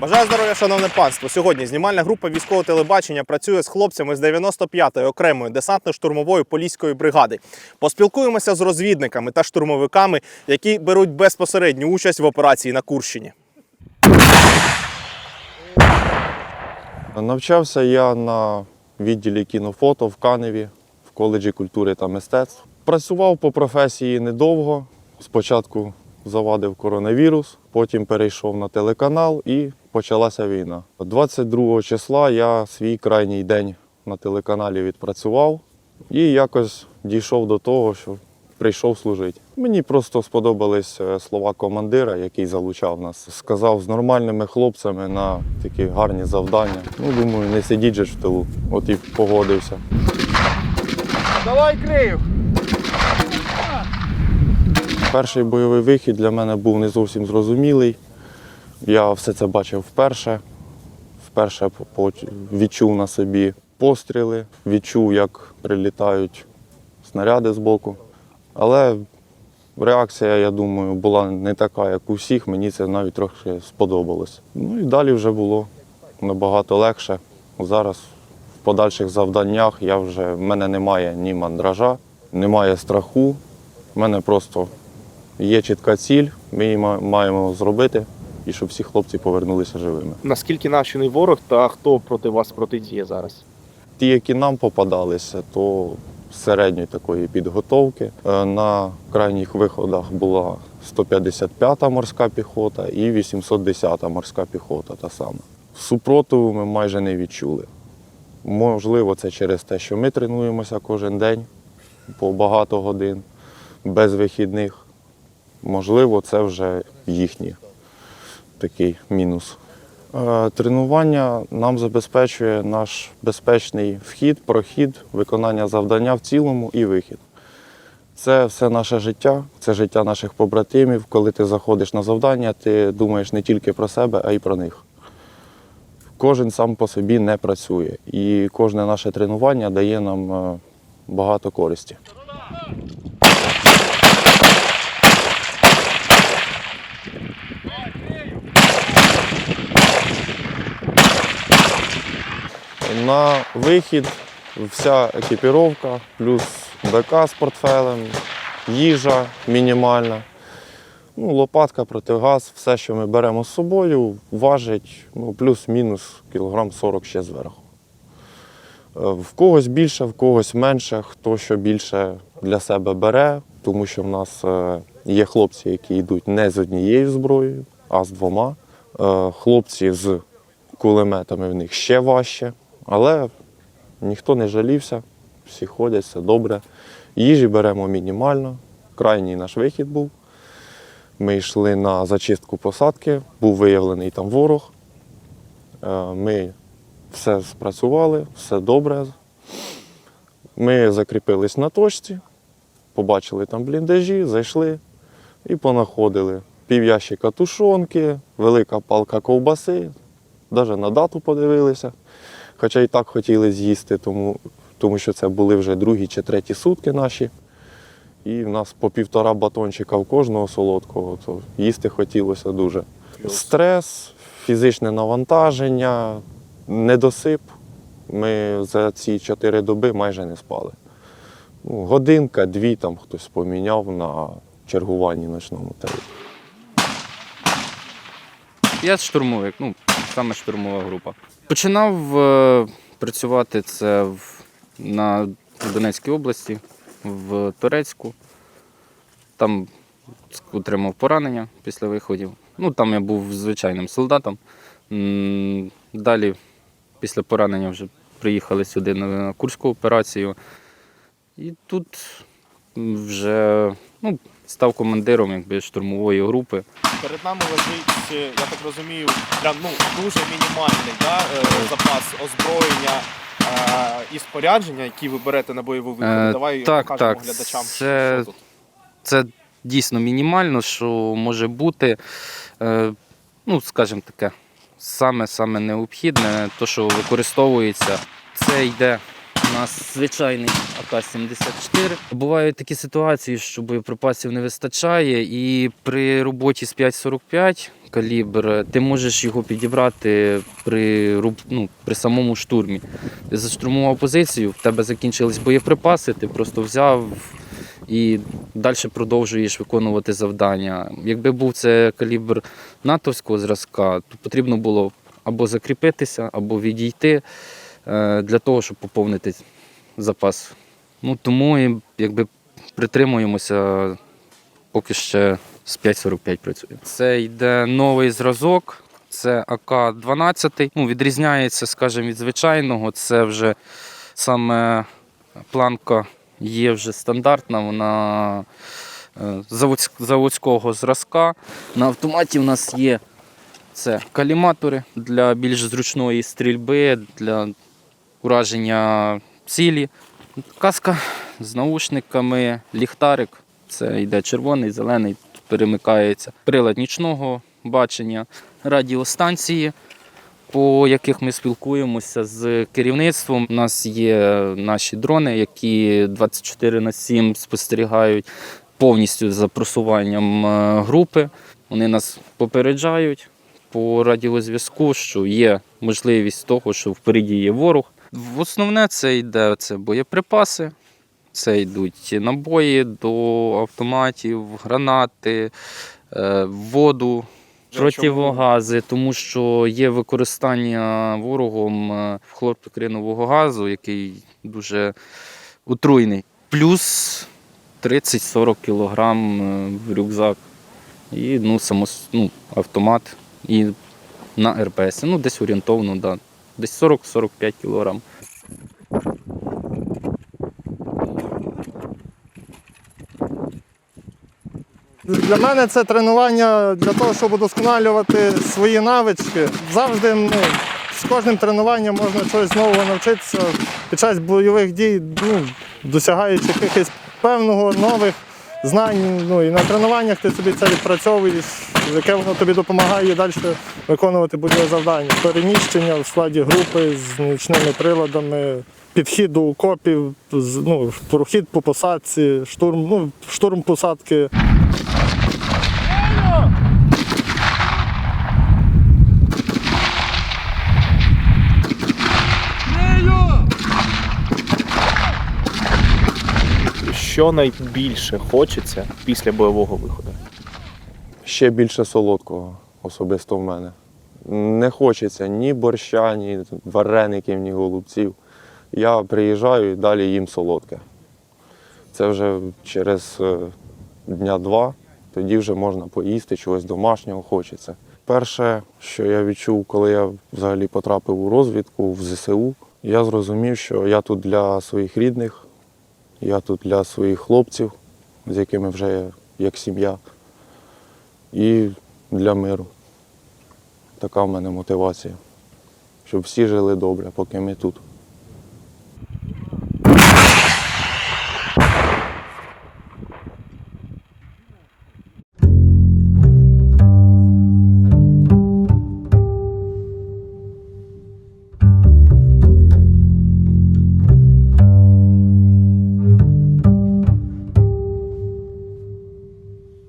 Бажаю здоров'я, шановне панство. Сьогодні знімальна група військового телебачення працює з хлопцями з 95-ї окремої десантно-штурмової поліської бригади. Поспілкуємося з розвідниками та штурмовиками, які беруть безпосередню участь в операції на Курщині. Навчався я на відділі кінофото в Каневі в коледжі культури та мистецтв. Працював по професії недовго. Спочатку завадив коронавірус, потім перейшов на телеканал і почалася війна. 22 числа я свій крайній день на телеканалі відпрацював і якось дійшов до того, що прийшов служити. Мені просто сподобались е, слова командира, який залучав нас. Сказав з нормальними хлопцями на такі гарні завдання. Ну, думаю, не сидіть же в тилу. От і погодився. Давай крию! Перший бойовий вихід для мене був не зовсім зрозумілий. Я все це бачив вперше. Вперше відчув на собі постріли, відчув, як прилітають снаряди з боку. Але реакція, я думаю, була не така, як у всіх. Мені це навіть трохи сподобалось. Ну і далі вже було набагато легше. Зараз в подальших завданнях я вже, в мене немає ні мандража, немає страху. У мене просто є чітка ціль, ми її маємо зробити, і щоб всі хлопці повернулися живими. Наскільки навчений ворог та хто проти вас протидіє зараз? Ті, які нам попадалися, то середньої такої підготовки. Е, На крайніх виходах була 155-та морська піхота і 810-та морська піхота та сама. Супротиву ми майже не відчули. Можливо, це через те, що ми тренуємося кожен день по багато годин, без вихідних. Можливо, це вже їхній такий мінус. Е, Тренування нам забезпечує наш безпечний вхід, прохід, виконання завдання в цілому і вихід. Це все наше життя, це життя наших побратимів. Коли ти заходиш на завдання, ти думаєш не тільки про себе, а й про них. Кожен сам по собі не працює. І кожне наше тренування дає нам е, багато користі. На вихід вся екіпіровка, плюс БК з портфелем, їжа мінімальна, ну, лопатка, протигаз, все, що ми беремо з собою, важить ну, плюс-мінус кілограм 40 ще зверху. Е, В когось більше, в когось менше, хто що більше для себе бере, тому що в нас е, є хлопці, які йдуть не з однією зброєю, а з двома. Е, Хлопці з кулеметами в них ще важче, але ніхто не жалівся, всі ходять, все добре. Їжі беремо мінімально. Крайній наш вихід був. Ми йшли на зачистку посадки, був виявлений там ворог. Е, Ми все спрацювали, все добре. Ми закріпились на точці, побачили там бліндажі, зайшли і понаходили пів ящика тушонки, велика палка ковбаси, навіть на дату подивилися. Хоча і так хотіли з'їсти, тому, тому що це були вже другі чи треті сутки наші. І в нас по півтора батончика в кожного солодкого, то їсти хотілося дуже. Стрес, фізичне навантаження, недосип. Ми за ці чотири доби майже не спали. Ну, годинка, дві там хтось поміняв на чергуванні ночному. Й Я штурмовик, ну, саме штурмова група. Починав е, працювати це в, на Донецькій області, в Турецьку. Там отримав поранення після виходів. Ну, там я був звичайним солдатом. Далі, після поранення, вже приїхали сюди на Курську операцію. І тут вже ну, став командиром якби, штурмової групи. Перед нами лежить, е, я так розумію, прям ну дуже мінімальний да, е, запас озброєння е, і спорядження, які ви берете на бойову. Е, Давай так, покажемо так, глядачам, це- що тут. це дійсно мінімально, що може бути, ну, скажімо таке, саме-саме необхідне, то, що використовується, це йде у нас звичайний АК-74. Бувають такі ситуації, що боєприпасів не вистачає, і при роботі з 5.45 калібр, ти можеш його підібрати при, ну, при самому штурмі. Ти заштурмував позицію, в тебе закінчились боєприпаси, ти просто взяв і далі продовжуєш виконувати завдання. Якби був це калібр натовського зразка, то потрібно було або закріпитися, або відійти для того, щоб поповнити запас. Ну, тому і, якби притримуємося, поки ще з 5.45 працює. Це йде новий зразок, це АК-12. Ну, відрізняється, скажімо, від звичайного. Це вже саме планка є вже стандартна, вона е, заводського зразка. На автоматі в нас є це каліматори для більш зручної стрільби, для ураження цілі. Каска з наушниками, ліхтарик. Це йде червоний, зелений, перемикається. Прилад нічного бачення, радіостанції, по яких ми спілкуємося з керівництвом. У нас є наші дрони, які 24 на 7 спостерігають повністю за просуванням е, групи. Вони нас попереджають по радіозв'язку, що є можливість того, що впереді є ворог. В основне це йде це боєприпаси, це йдуть набої до автоматів, гранати, е, воду, противогази, тому що є використання ворогом е, хлорпікринового газу, який дуже отруйний. Плюс 30-40 кг в рюкзак. І ну, само, ну, автомат і на РПС. Ну, десь орієнтовно, да. Десь 40-45 кг. Для мене це тренування для того, щоб удосконалювати свої навички. Завжди ну, з кожним тренуванням можна чогось нового навчитися під час бойових дій, ну, досягаючи якихось певного нових знань. Ну, і на тренуваннях ти собі це відпрацьовуєш, яке воно тобі допомагає далі виконувати бойове завдання. Переміщення в складі групи з нічними приладами, підхід до окопів, ну, прохід по посадці, штурм, ну, штурм посадки. Що найбільше хочеться після бойового виходу? Ще більше солодкого особисто в мене. Не хочеться ні борща, ні вареників, ні голубців. Я приїжджаю і далі їм солодке. Це вже через е, дня-два, тоді вже можна поїсти, чогось домашнього хочеться. Перше, що я відчув, коли я взагалі потрапив у розвідку в ЗСУ, я зрозумів, що я тут для своїх рідних, я тут для своїх хлопців, з якими вже я як сім'я і для миру. Така в мене мотивація. Щоб всі жили добре, поки ми тут.